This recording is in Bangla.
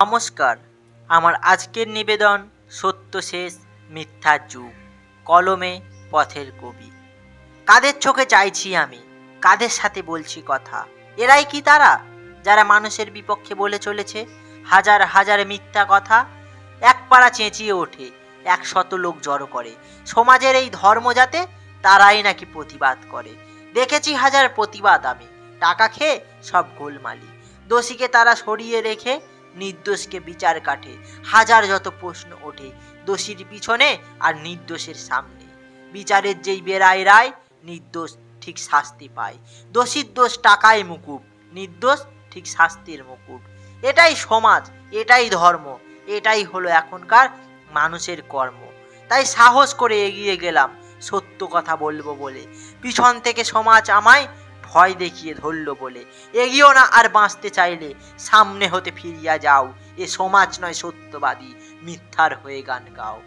নমস্কার, আমার আজকের নিবেদন সত্য শেষ মিথ্যা যুগ, কলমে পথের কবি। কাদের চোখে চাইছি আমি? কাদের সাথে বলছি কথা? এরাই কি তারা? যারা মানুষের বিপক্ষে বলে চলেছে হাজার হাজার মিথ্যা কথা, এক পাড়া চেঁচিয়ে ওঠে, এক শত লোক জড়ো করে। সমাজের এই ধর্ম যাতে তারাই নাকি প্রতিবাদ করে। দেখেছি হাজার প্রতিবাদ আমি। টাকা খেয়ে সব গোলমালি। দোষীকে তারা সরিয়ে রেখে নির্দোষকে বিচার কাটে, হাজার যত প্রশ্ন ওঠে, দোষীর পিছনে আর নির্দোষের সামনে। বিচারের যেই বেড়ায় রায়, নির্দোষ ঠিক শাস্তি পায়। দোষীর দোষ টাকায় মুকুব, নির্দোষ ঠিক শাস্তির মুকুট এটাই সমাজ, এটাই ধর্ম, এটাই হলো এখনকার মানুষের কর্ম। তাই সাহস করে এগিয়ে গেলাম, সত্য কথা বলব বলে। পিছন থেকে সমাজ আমায় ভয় দেখিয়ে ধরল বলে। এগিয়েও না আর বাঁচতে চাইলে, সামনে হতে ফিরিয়া যাও। এ সমাজ নয় সত্যবাদী, মিথ্যার হয়ে গান গাও।